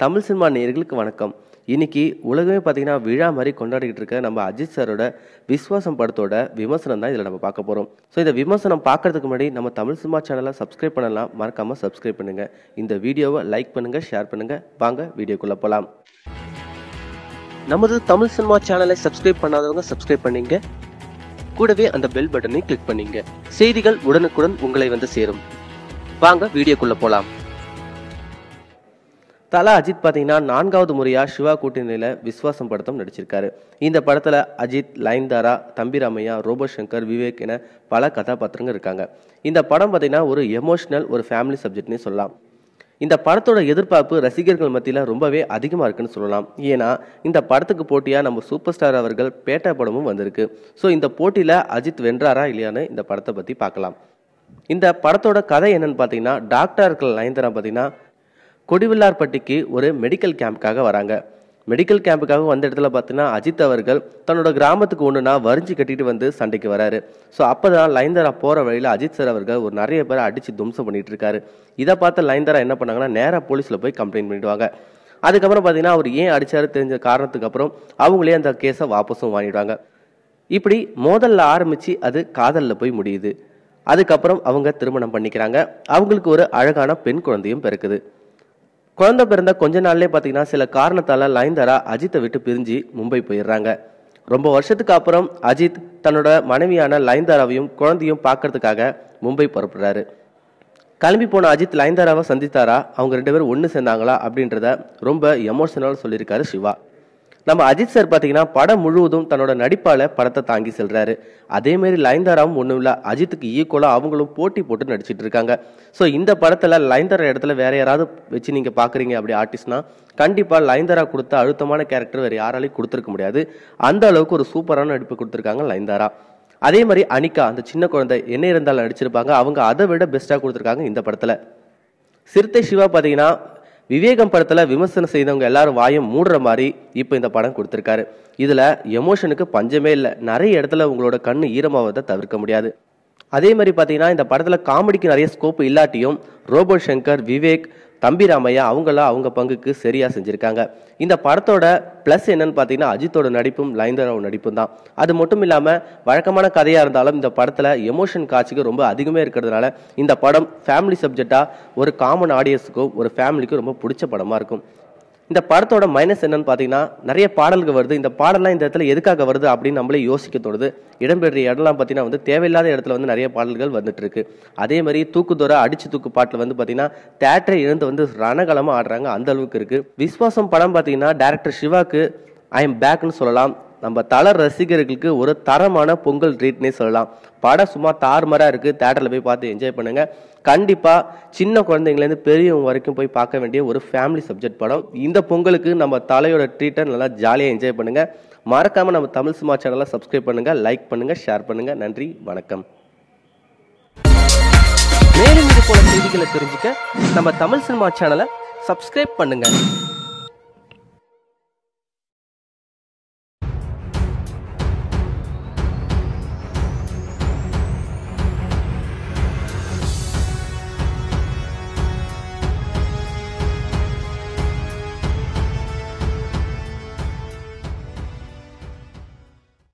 Tamil cinema நேயர்களுக்கு வணக்கம். இன்னைக்கு உலகமே பார்த்தீங்கன்னா விழா மாதிரி கொண்டாடிக்கிட்டு இருக்க நம்ம அஜித் சாரோட விஸ்வாசம் படத்தோட விமர்சனம் தான் இதில் நம்ம பார்க்க போகிறோம் ஸோ இந்த விமர்சனம் பார்க்கறதுக்கு முன்னாடி நம்ம தமிழ் சினிமா சேனலை சப்ஸ்கிரைப் பண்ணலாம். மறக்காமல் சப்ஸ்கிரைப் பண்ணுங்க. இந்த வீடியோவை லைக் பண்ணுங்கள் ஷேர் பண்ணுங்கள் வாங்க வீடியோக்குள்ளே போகலாம் நமது தமிழ் சினிமா சேனலை சப்ஸ்கிரைப் பண்ணாதவங்க சப்ஸ்கிரைப் பண்ணிங்க. கூடவே அந்த பெல் பட்டனை கிளிக் பண்ணிங்க. செய்திகள் உடனுக்குடன் உங்களை வந்து சேரும். வாங்க வீடியோக்குள்ளே போகலாம் தலா அஜித் பார்த்தீங்கன்னா நான்காவது முறையாக சிவா கூட்டணியில் விஸ்வாசம் படத்தம் நடிச்சிருக்காரு. இந்த படத்தில் அஜித் லைன்தாரா தம்பிராமையா ரோபோ சங்கர் விவேக் என பல கதாபாத்திரங்கள் இருக்காங்க. இந்த படம் பார்த்தீங்கன்னா ஒரு எமோஷ்னல் ஒரு ஃபேமிலி சப்ஜெக்ட்னே சொல்லலாம். இந்த படத்தோட எதிர்பார்ப்பு ரசிகர்கள் மத்தியில் ரொம்பவே அதிகமாக இருக்குன்னு சொல்லலாம். ஏன்னா இந்த படத்துக்கு போட்டியாக நம்ம சூப்பர் ஸ்டார் அவர்கள் பேட்டா படமும் வந்திருக்கு. ஸோ இந்த போட்டியில் அஜித் வென்றாரா இல்லையான்னு இந்த படத்தை பற்றி பார்க்கலாம். இந்த படத்தோட கதை என்னன்னு பார்த்தீங்கன்னா டாக்டர்கள் நயன்தாரா பார்த்தீங்கன்னா கொடிவில்லார்பட்டிக்கு ஒரு மெடிக்கல் கேம்புக்காக வராங்க. மெடிக்கல் கேம்புக்காக வந்த இடத்துல பார்த்தீங்கன்னா அஜித் அவர்கள் தன்னோட கிராமத்துக்கு ஒன்றுனா வரிஞ்சு கட்டிட்டு வந்து சண்டைக்கு வராரு. ஸோ அப்போ தான் லைந்தரா போகிற வழியில் அஜித் சார் அவர்கள் ஒரு நிறைய பேரை அடித்து தும்சம் பண்ணிட்டு இருக்காரு. இதை பார்த்து லைந்தரா என்ன பண்ணாங்கன்னா நேராக போலீஸில் போய் கம்ப்ளைண்ட் பண்ணிடுவாங்க. அதுக்கப்புறம் பார்த்தீங்கன்னா அவர் ஏன் அடித்தாரு தெரிஞ்ச காரணத்துக்கு அப்புறம் அவங்களே அந்த கேஸை வாபஸும் வாங்கிடுவாங்க. இப்படி மோதலில் ஆரம்பித்து அது காதலில் போய் முடியுது. அதுக்கப்புறம் அவங்க திருமணம் பண்ணிக்கிறாங்க. அவங்களுக்கு ஒரு அழகான பெண் குழந்தையும் பிறக்குது. குழந்தை பிறந்த கொஞ்ச நாள்லேயே பார்த்தீங்கன்னா சில காரணத்தால் லைந்தரா அஜித்தை விட்டு பிரிஞ்சு மும்பை போயிடுறாங்க. ரொம்ப வருஷத்துக்கு அப்புறம் அஜித் தன்னோட மனைவியான லைந்தாராவையும் குழந்தையும் பார்க்கறதுக்காக மும்பை புறப்படுறாரு. கிளம்பி போன அஜித் லைந்தாராவை சந்தித்தாரா? அவங்க ரெண்டு பேரும் ஒன்று சேர்ந்தாங்களா? அப்படின்றத ரொம்ப எமோஷனலாக சொல்லியிருக்காரு சிவா. நம்ம அஜித் சார் பார்த்தீங்கன்னா படம் முழுவதும் தன்னோட நடிப்பால் படத்தை தாங்கி செல்றாரு. அதே மாதிரி லைந்தாராவும் ஒன்றும் இல்லை அஜித்துக்கு ஈக்குவலாக அவங்களும் போட்டி போட்டு நடிச்சிட்டு இருக்காங்க. ஸோ இந்த படத்தில் லைந்தாரா இடத்துல வேற யாராவது வச்சு நீங்கள் பார்க்குறீங்க அப்படி ஆர்டிஸ்ட்னா கண்டிப்பாக லைந்தாரா கொடுத்த அழுத்தமான கேரக்டர் வேற யாராலையும் கொடுத்துருக்க முடியாது. அந்த அளவுக்கு ஒரு சூப்பரான நடிப்பு கொடுத்துருக்காங்க லைந்தாரா. அதே மாதிரி அனிகா அந்த சின்ன குழந்தை என்ன இருந்தாலும் நடிச்சிருப்பாங்க. அவங்க அதை விட பெஸ்ட்டாக கொடுத்துருக்காங்க இந்த படத்தில். சிறுத்தை சிவா பார்த்தீங்கன்னா விவேகம் படத்துல விமர்சனம் செய்தவங்க எல்லாரும் வாயும் மூடுற மாதிரி இப்போ இந்த படம் கொடுத்துருக்காரு. இதுல எமோஷனுக்கு பஞ்சமே இல்லை. நிறைய இடத்துல உங்களோட கண்ணு ஈரமாவதை தவிர்க்க முடியாது. அதே மாதிரி பார்த்தீங்கன்னா இந்த படத்துல காமெடிக்கு நிறைய ஸ்கோப் இல்லாட்டியும் ரோபோ சங்கர் விவேக் தம்பி ராமையா அவங்களாம் அவங்க பங்குக்கு சரியாக செஞ்சுருக்காங்க. இந்த படத்தோட ப்ளஸ் என்னன்னு பார்த்தீங்கன்னா அஜித்தோட நடிப்பும் லைந்தராவ் நடிப்பும் தான். அது மட்டும் இல்லாமல் வழக்கமான கதையாக இருந்தாலும் இந்த படத்தில் எமோஷன் காட்சிக்கு ரொம்ப அதிகமே இருக்கிறதுனால இந்த படம் ஃபேமிலி சப்ஜெக்டாக ஒரு காமன் ஆடியன்ஸுக்கும் ஒரு ஃபேமிலிக்கும் ரொம்ப பிடிச்ச படமாக இருக்கும். இந்த படத்தோட மைனஸ் என்னன்னு பார்த்தீங்கன்னா நிறைய பாடல்கள் வருது. இந்த பாடலாம் இந்த இடத்துல எதுக்காக வருது அப்படின்னு நம்மளே யோசிக்க தோணுது. இடம்பெற்ற இடம்லாம் பார்த்தீங்கன்னா வந்து தேவையில்லாத இடத்துல வந்து நிறைய பாடல்கள் வந்துட்டு இருக்கு. அதே மாதிரி தூக்குதோர அடிச்சு தூக்கு பாட்டில் வந்து பார்த்தீங்கன்னா தேட்டரை இழந்து வந்து ரணகலமாக ஆடுறாங்க அந்த அளவுக்கு இருக்கு. விஸ்வாசம் படம் பார்த்தீங்கன்னா டேரக்டர் சிவாக்கு ஐ எம் பேக்னு சொல்லலாம். நம்ம தல ரசிகர்களுக்கு ஒரு தரமான பொங்கல் ட்ரீட்னே சொல்லலாம். படம் சும்மா தார்மராக இருக்குது தேட்டரில் போய் பார்த்து என்ஜாய் பண்ணுங்க. கண்டிப்பாக சின்ன குழந்தைங்கலேருந்து பெரியவங்க வரைக்கும் போய் பார்க்க வேண்டிய ஒரு ஃபேமிலி சப்ஜெக்ட் படம். இந்த பொங்கலுக்கு நம்ம தலையோட ட்ரீட்டை நல்லா ஜாலியாக என்ஜாய் பண்ணுங்கள் மறக்காமல் நம்ம தமிழ் சினிமா சேனலை சப்ஸ்கிரைப் பண்ணுங்கள் லைக் பண்ணுங்கள் ஷேர் பண்ணுங்கள் நன்றி வணக்கம். மேலும் இது போல செய்திகளை தெரிஞ்சுக்க நம்ம தமிழ் சினிமா சேனலை சப்ஸ்கிரைப் பண்ணுங்கள்